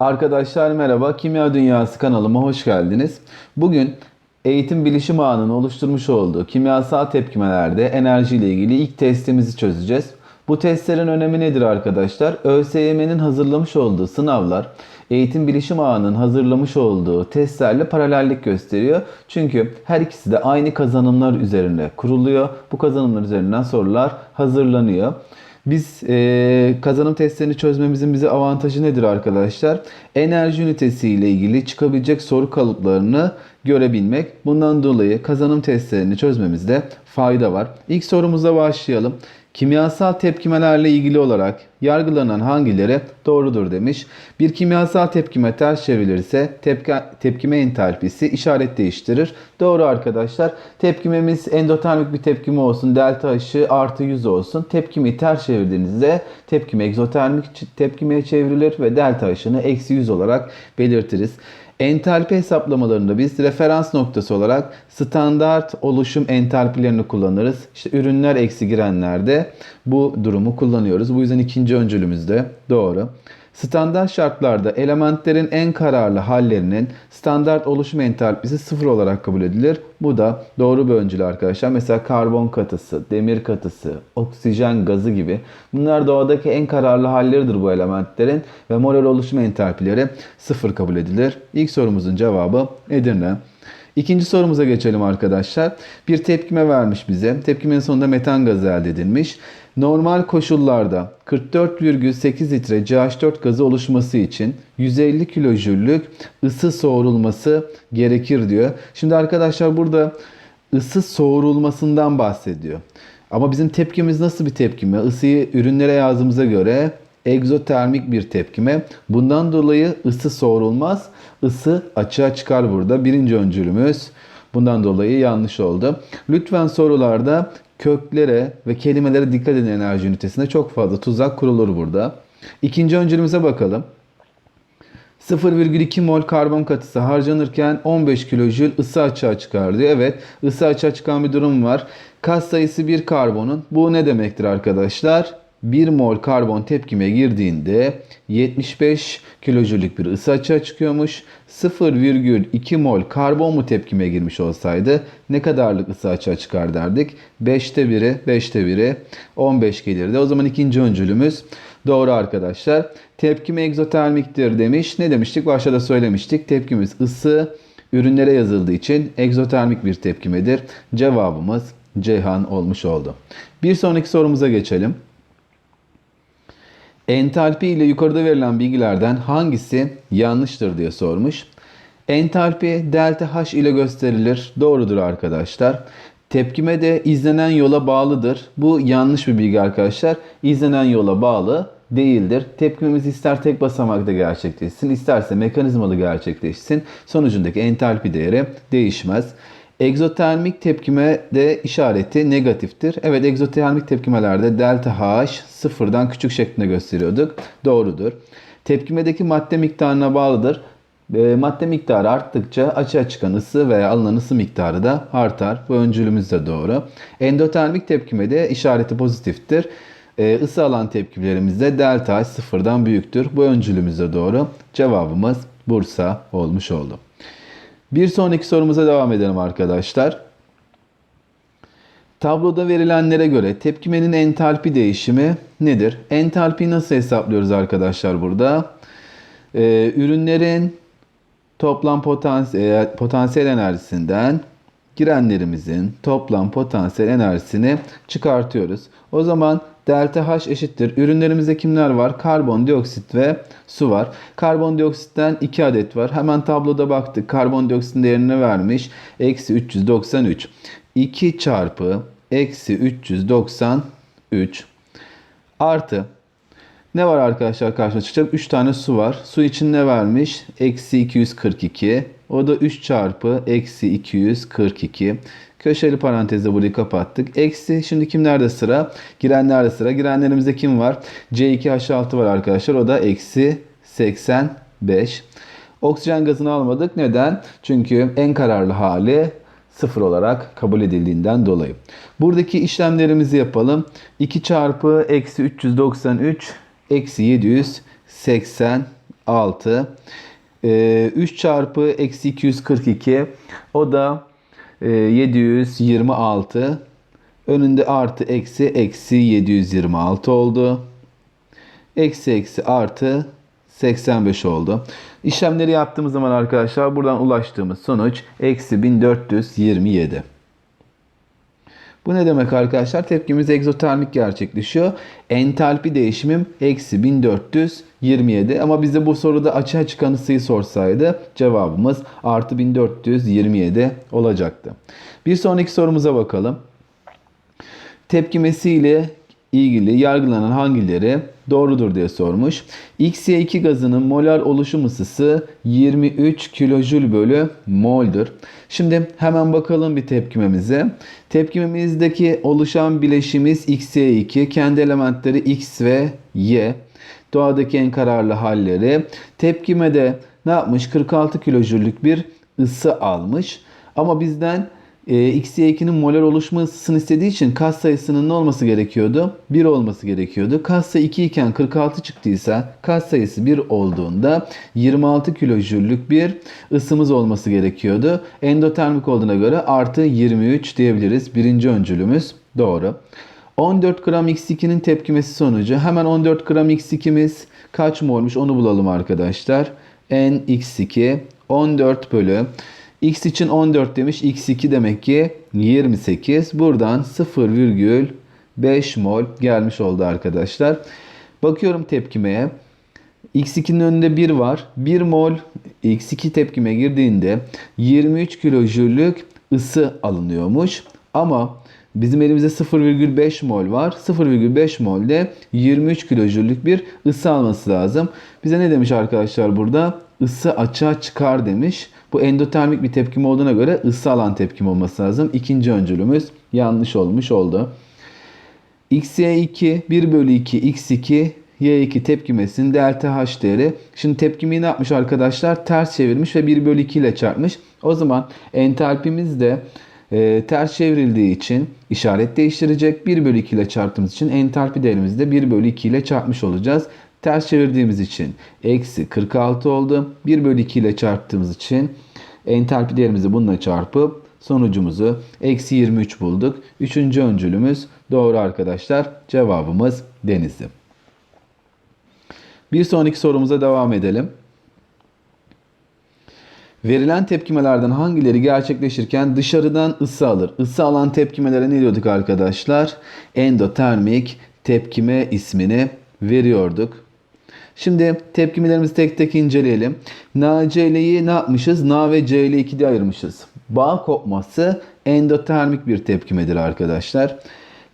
Arkadaşlar merhaba, Kimya Dünyası kanalıma hoş geldiniz. Bugün eğitim bilişim ağının oluşturmuş olduğu kimyasal tepkimelerde enerji ile ilgili ilk testimizi çözeceğiz. Bu testlerin önemi nedir arkadaşlar? ÖSYM'nin hazırlamış olduğu sınavlar eğitim bilişim ağının hazırlamış olduğu testlerle paralellik gösteriyor. Çünkü her ikisi de aynı kazanımlar üzerine kuruluyor. Bu kazanımlar üzerinden sorular hazırlanıyor. Biz e, kazanım testlerini çözmemizin bize avantajı nedir arkadaşlar? Enerji ünitesi ile ilgili çıkabilecek soru kalıplarını görebilmek. Bundan dolayı kazanım testlerini çözmemizde fayda var. İlk sorumuza başlayalım. Kimyasal tepkimelerle ilgili olarak yargılanan hangileri doğrudur demiş. Bir kimyasal tepkime ters çevrilirse tepki, tepkime entalpisi işaret değiştirir. Doğru arkadaşlar. Tepkimemiz endotermik bir tepkime olsun. Delta H'ı artı 100 olsun. Tepkimeyi ters çevirdiğinizde tepkime egzotermik tepkimeye çevrilir ve delta H'ını eksi 100 olarak belirtiriz. Entalpi hesaplamalarında biz referans noktası olarak standart oluşum entalpilerini kullanırız. İşte ürünler eksi girenlerde bu durumu kullanıyoruz. Bu yüzden ikinci öncülümüz de doğru. Standart şartlarda elementlerin en kararlı hallerinin standart oluşum entalpisi sıfır olarak kabul edilir. Bu da doğru bir öncül arkadaşlar. Mesela karbon katısı, demir katısı, oksijen gazı gibi. Bunlar doğadaki en kararlı halleridir bu elementlerin ve molal oluşum entalpileri sıfır kabul edilir. İlk sorumuzun cevabı Edirne. İkinci sorumuza geçelim arkadaşlar. Bir tepkime vermiş bize. Tepkimenin sonunda metan gazı elde edilmiş. Normal koşullarda 44,8 litre CH4 gazı oluşması için 150 kilojüllük ısı soğurulması gerekir diyor. Şimdi arkadaşlar burada ısı soğurulmasından bahsediyor. Ama bizim tepkimiz nasıl bir tepkime? Isıyı ürünlere yazdığımıza göre egzotermik bir tepkime. Bundan dolayı ısı soğurulmaz. Isı açığa çıkar burada. Birinci öncülümüz bundan dolayı yanlış oldu. Lütfen sorularda köklere ve kelimelere dikkat edin enerji ünitesinde. Çok fazla tuzak kurulur burada. İkinci öncülümüze bakalım. 0,2 mol karbon katısı harcanırken 15 kilojül ısı açığa çıkar diyor. Evet ısı açığa çıkan bir durum var. Kat sayısı 1 karbonun. Bu ne demektir arkadaşlar? 1 mol karbon tepkime girdiğinde 75 kilojüllük bir ısı açığa çıkıyormuş. 0,2 mol karbon mu tepkime girmiş olsaydı ne kadarlık ısı açığa çıkar derdik? 5'te 1'i 5'te 1'i 15 gelirdi. O zaman ikinci öncülümüz doğru arkadaşlar. Tepkime egzotermiktir demiş. Ne demiştik? Başta da söylemiştik. Tepkimiz ısı ürünlere yazıldığı için egzotermik bir tepkimedir. Cevabımız Ceyhan olmuş oldu. Bir sonraki sorumuza geçelim. Entalpi ile yukarıda verilen bilgilerden hangisi yanlıştır diye sormuş. Entalpi delta H ile gösterilir. Doğrudur arkadaşlar. Tepkime de izlenen yola bağlıdır. Bu yanlış bir bilgi arkadaşlar. İzlenen yola bağlı değildir. Tepkimemiz ister tek basamakta gerçekleşsin, isterse mekanizmalı gerçekleşsin. Sonucundaki entalpi değeri değişmez. Egzotermik tepkime de işareti negatiftir. Evet egzotermik tepkimelerde delta H sıfırdan küçük şeklinde gösteriyorduk. Doğrudur. Tepkimedeki madde miktarına bağlıdır. E, madde miktarı arttıkça açığa çıkan ısı veya alınan ısı miktarı da artar. Bu öncülümüz de doğru. Endotermik tepkimede işareti pozitiftir. E, ısı alan tepkilerimizde delta H sıfırdan büyüktür. Bu öncülümüz de doğru. Cevabımız Bursa olmuş oldu. Bir sonraki sorumuza devam edelim arkadaşlar. Tabloda verilenlere göre tepkimenin entalpi değişimi nedir? Entalpiyi nasıl hesaplıyoruz arkadaşlar burada? Ee, ürünlerin toplam potansiyel, potansiyel enerjisinden girenlerimizin toplam potansiyel enerjisini çıkartıyoruz. O zaman delta H eşittir. Ürünlerimizde kimler var? Karbondioksit ve su var. Karbondioksitten 2 adet var. Hemen tabloda baktık. Karbondioksitin değerini vermiş. Eksi 393. 2 çarpı eksi 393 artı ne var arkadaşlar karşıma çıkacak? 3 tane su var. Su için ne vermiş? Eksi 242. O da 3 çarpı eksi 242. Köşeli parantezde burayı kapattık. Eksi şimdi kimlerde sıra? Girenlerde sıra. Girenlerimizde kim var? C2H6 var arkadaşlar. O da eksi 85. Oksijen gazını almadık. Neden? Çünkü en kararlı hali sıfır olarak kabul edildiğinden dolayı. Buradaki işlemlerimizi yapalım. 2 çarpı eksi 393 eksi 783 6. Ee, 3 çarpı eksi 242 o da 726. Önünde artı eksi eksi 726 oldu. Eksi eksi artı 85 oldu. İşlemleri yaptığımız zaman arkadaşlar buradan ulaştığımız sonuç eksi 1427. Bu ne demek arkadaşlar? Tepkimiz egzotermik gerçekleşiyor. Entalpi değişimim eksi 1427 ama bize bu soruda açığa çıkan ısıyı sorsaydı cevabımız artı 1427 olacaktı. Bir sonraki sorumuza bakalım. Tepkimesiyle ilgili yargılanan hangileri doğrudur diye sormuş. XY2 gazının molar oluşum ısısı 23 kilojül bölü mol'dur. Şimdi hemen bakalım bir tepkimemize. Tepkimemizdeki oluşan bileşimiz XY2, kendi elementleri X ve Y. Doğadaki en kararlı halleri. Tepkimede ne yapmış? 46 kilojüllük bir ısı almış. Ama bizden e, XY2'nin molar oluşma ısısını istediği için kas sayısının ne olması gerekiyordu? 1 olması gerekiyordu. Kas sayı 2 iken 46 çıktıysa kas sayısı 1 olduğunda 26 kilojüllük bir ısımız olması gerekiyordu. Endotermik olduğuna göre artı 23 diyebiliriz. Birinci öncülümüz doğru. 14 gram X2'nin tepkimesi sonucu hemen 14 gram X2'miz kaç molmuş onu bulalım arkadaşlar. NX2 14 bölü X için 14 demiş. X2 demek ki 28. Buradan 0,5 mol gelmiş oldu arkadaşlar. Bakıyorum tepkimeye. X2'nin önünde 1 var. 1 mol X2 tepkime girdiğinde 23 kilojüllük ısı alınıyormuş. Ama bizim elimizde 0,5 mol var. 0,5 molde 23 kilojüllük bir ısı alması lazım. Bize ne demiş arkadaşlar burada? Isı açığa çıkar demiş. Bu endotermik bir tepkim olduğuna göre ısı alan tepkim olması lazım. İkinci öncülümüz yanlış olmuş oldu. XY2 1 bölü 2 X2 Y2 tepkimesinin delta H değeri. Şimdi tepkimeyi ne yapmış arkadaşlar? Ters çevirmiş ve 1 bölü 2 ile çarpmış. O zaman entalpimiz de e, ters çevrildiği için işaret değiştirecek. 1 bölü 2 ile çarptığımız için entalpi değerimizi de 1 bölü 2 ile çarpmış olacağız. Ters çevirdiğimiz için eksi 46 oldu. 1 bölü 2 ile çarptığımız için entalpi değerimizi bununla çarpıp sonucumuzu eksi 23 bulduk. Üçüncü öncülümüz doğru arkadaşlar. Cevabımız denizli. Bir sonraki sorumuza devam edelim. Verilen tepkimelerden hangileri gerçekleşirken dışarıdan ısı alır? Isı alan tepkimelere ne diyorduk arkadaşlar? Endotermik tepkime ismini veriyorduk. Şimdi tepkimelerimizi tek tek inceleyelim. NaCl'yi ne yapmışız? Na ve Cl2 diye ayırmışız. Bağ kopması endotermik bir tepkimedir arkadaşlar.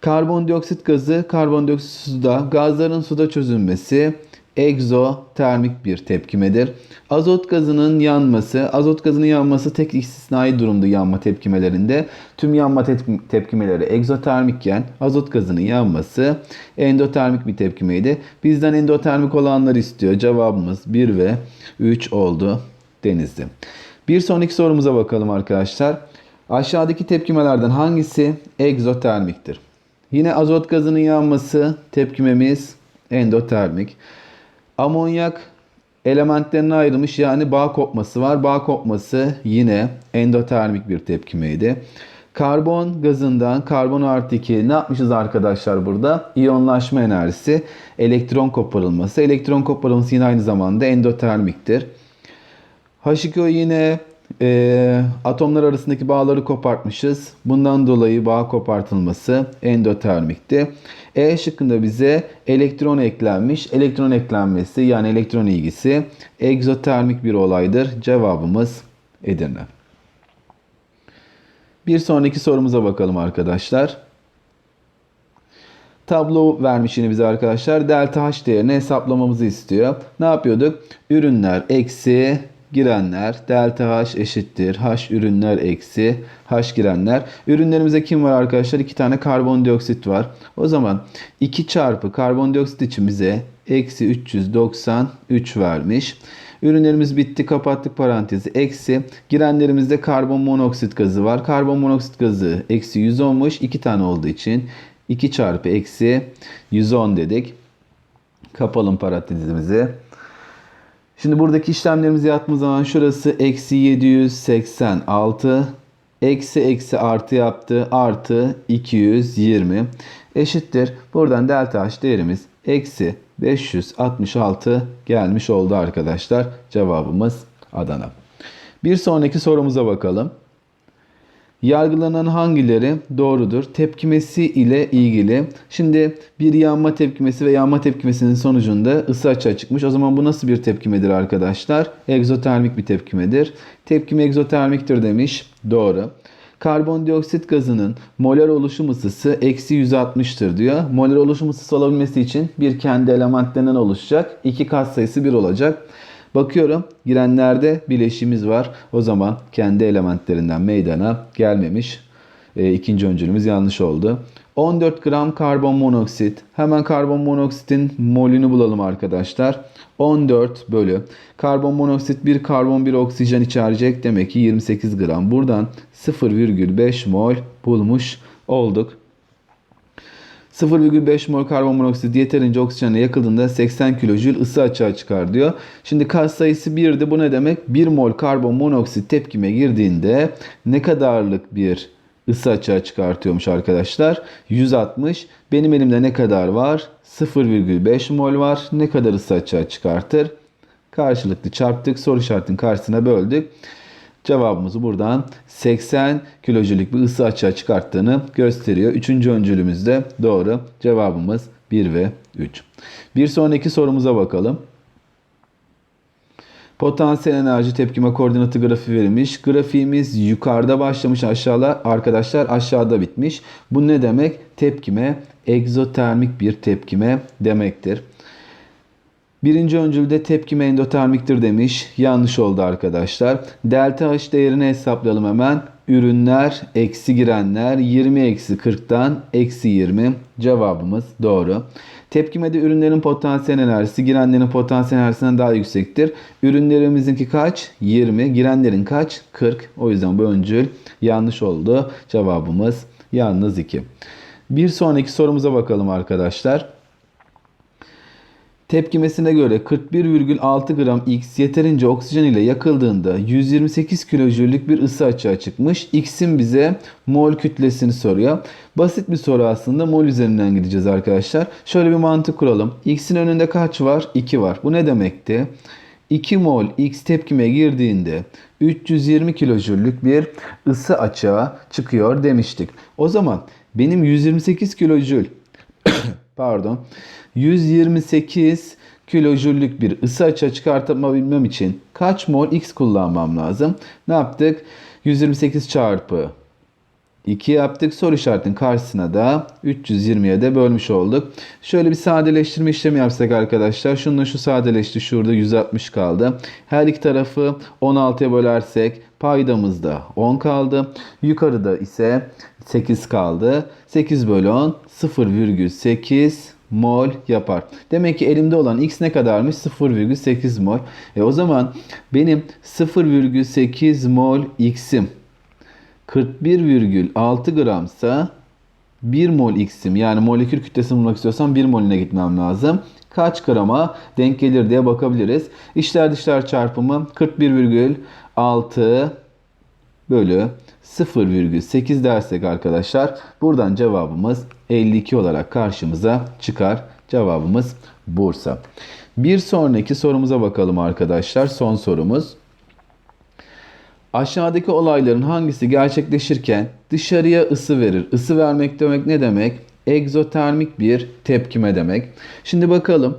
Karbondioksit gazı, karbondioksit suda, gazların suda çözünmesi egzotermik bir tepkimedir. Azot gazının yanması, azot gazının yanması tek istisnai durumda yanma tepkimelerinde. Tüm yanma tep- tepkimeleri egzotermikken azot gazının yanması endotermik bir tepkimeydi. Bizden endotermik olanları istiyor. Cevabımız 1 ve 3 oldu denizli. Bir sonraki sorumuza bakalım arkadaşlar. Aşağıdaki tepkimelerden hangisi egzotermiktir? Yine azot gazının yanması tepkimemiz endotermik. Amonyak elementlerine ayrılmış yani bağ kopması var. Bağ kopması yine endotermik bir tepkimeydi. Karbon gazından karbon artı 2 ne yapmışız arkadaşlar burada? İyonlaşma enerjisi, elektron koparılması. Elektron koparılması yine aynı zamanda endotermiktir. H2O yine e, atomlar arasındaki bağları kopartmışız. Bundan dolayı bağ kopartılması endotermikti. E şıkkında bize elektron eklenmiş. Elektron eklenmesi yani elektron ilgisi egzotermik bir olaydır. Cevabımız Edirne. Bir sonraki sorumuza bakalım arkadaşlar. Tablo vermiş yine bize arkadaşlar. Delta H değerini hesaplamamızı istiyor. Ne yapıyorduk? Ürünler eksi girenler delta H eşittir. H ürünler eksi H girenler. Ürünlerimize kim var arkadaşlar? İki tane karbondioksit var. O zaman 2 çarpı karbondioksit için bize eksi 393 vermiş. Ürünlerimiz bitti. Kapattık parantezi. Eksi. Girenlerimizde karbon monoksit gazı var. Karbon monoksit gazı eksi 110'muş. 2 tane olduğu için 2 çarpı eksi 110 dedik. Kapalım parantezimizi. Şimdi buradaki işlemlerimizi yaptığımız zaman şurası eksi 786 eksi eksi artı yaptı artı 220 eşittir. Buradan delta h değerimiz eksi 566 gelmiş oldu arkadaşlar. Cevabımız Adana. Bir sonraki sorumuza bakalım. Yargılanan hangileri doğrudur? Tepkimesi ile ilgili. Şimdi bir yanma tepkimesi ve yanma tepkimesinin sonucunda ısı açığa çıkmış. O zaman bu nasıl bir tepkimedir arkadaşlar? Egzotermik bir tepkimedir. Tepkime egzotermiktir demiş. Doğru. Karbondioksit gazının molar oluşum ısısı eksi 160'tır diyor. Molar oluşum ısısı olabilmesi için bir kendi elementlerinden oluşacak. İki kat sayısı 1 olacak. Bakıyorum girenlerde bileşimiz var. O zaman kendi elementlerinden meydana gelmemiş. E, ikinci öncülümüz yanlış oldu. 14 gram karbon monoksit. Hemen karbon monoksitin molünü bulalım arkadaşlar. 14 bölü. Karbon monoksit 1 karbon 1 oksijen içerecek. Demek ki 28 gram. Buradan 0,5 mol bulmuş olduk. 0,5 mol karbon monoksit yeterince oksijenle yakıldığında 80 kilojül ısı açığa çıkar diyor. Şimdi kat sayısı 1'di. Bu ne demek? 1 mol karbon monoksit tepkime girdiğinde ne kadarlık bir ısı açığa çıkartıyormuş arkadaşlar? 160. Benim elimde ne kadar var? 0,5 mol var. Ne kadar ısı açığa çıkartır? Karşılıklı çarptık. Soru işaretinin karşısına böldük. Cevabımızı buradan 80 kilojülük bir ısı açığa çıkarttığını gösteriyor. Üçüncü öncülümüz de doğru. Cevabımız 1 ve 3. Bir sonraki sorumuza bakalım. Potansiyel enerji tepkime koordinatı grafiği verilmiş. Grafiğimiz yukarıda başlamış aşağıda arkadaşlar aşağıda bitmiş. Bu ne demek? Tepkime egzotermik bir tepkime demektir. Birinci öncülde tepkime endotermiktir demiş. Yanlış oldu arkadaşlar. Delta H değerini hesaplayalım hemen. Ürünler eksi girenler 20 eksi 40'tan eksi 20 cevabımız doğru. Tepkimede ürünlerin potansiyel enerjisi girenlerin potansiyel enerjisinden daha yüksektir. Ürünlerimizinki kaç? 20. Girenlerin kaç? 40. O yüzden bu öncül yanlış oldu. Cevabımız yalnız 2. Bir sonraki sorumuza bakalım arkadaşlar. Tepkimesine göre 41,6 gram X yeterince oksijen ile yakıldığında 128 kilojüllük bir ısı açığa çıkmış. X'in bize mol kütlesini soruyor. Basit bir soru aslında. Mol üzerinden gideceğiz arkadaşlar. Şöyle bir mantık kuralım. X'in önünde kaç var? 2 var. Bu ne demekti? 2 mol X tepkime girdiğinde 320 kilojüllük bir ısı açığa çıkıyor demiştik. O zaman benim 128 kilojül pardon 128 kilojüllük bir ısı açığa çıkartabilmem için kaç mol X kullanmam lazım? Ne yaptık? 128 çarpı 2 yaptık. Soru işaretinin karşısına da 320'ye de bölmüş olduk. Şöyle bir sadeleştirme işlemi yapsak arkadaşlar. Şununla şu sadeleşti. Şurada 160 kaldı. Her iki tarafı 16'ya bölersek paydamızda 10 kaldı. Yukarıda ise 8 kaldı. 8 bölü 10 0,8 mol yapar. Demek ki elimde olan x ne kadarmış? 0,8 mol. E o zaman benim 0,8 mol x'im 41,6 gramsa 1 mol x'im yani molekül kütlesini bulmak istiyorsam 1 moline gitmem lazım. Kaç grama denk gelir diye bakabiliriz. İçler dışlar çarpımı 41,6 bölü 0,8 dersek arkadaşlar buradan cevabımız 52 olarak karşımıza çıkar. Cevabımız Bursa. Bir sonraki sorumuza bakalım arkadaşlar. Son sorumuz. Aşağıdaki olayların hangisi gerçekleşirken dışarıya ısı verir? Isı vermek demek ne demek? Egzotermik bir tepkime demek. Şimdi bakalım.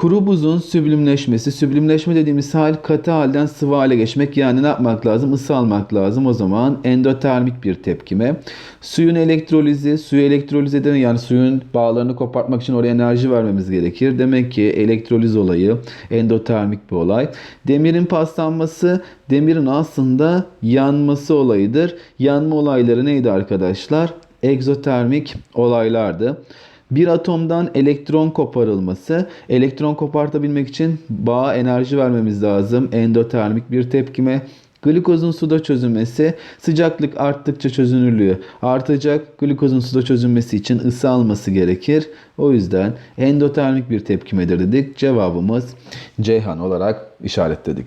Kuru buzun süblimleşmesi. Süblimleşme dediğimiz hal katı halden sıvı hale geçmek. Yani ne yapmak lazım? Isı almak lazım. O zaman endotermik bir tepkime. Suyun elektrolizi. Suyu elektroliz eden yani suyun bağlarını kopartmak için oraya enerji vermemiz gerekir. Demek ki elektroliz olayı endotermik bir olay. Demirin paslanması demirin aslında yanması olayıdır. Yanma olayları neydi arkadaşlar? Egzotermik olaylardı. Bir atomdan elektron koparılması. Elektron kopartabilmek için bağa enerji vermemiz lazım. Endotermik bir tepkime. Glikozun suda çözünmesi sıcaklık arttıkça çözünürlüğü artacak. Glikozun suda çözünmesi için ısı alması gerekir. O yüzden endotermik bir tepkimedir dedik. Cevabımız Ceyhan olarak işaretledik.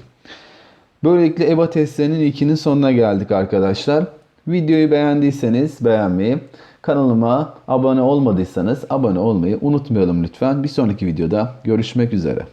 Böylelikle EBA testlerinin ilkinin sonuna geldik arkadaşlar. Videoyu beğendiyseniz beğenmeyi, kanalıma abone olmadıysanız abone olmayı unutmayalım lütfen. Bir sonraki videoda görüşmek üzere.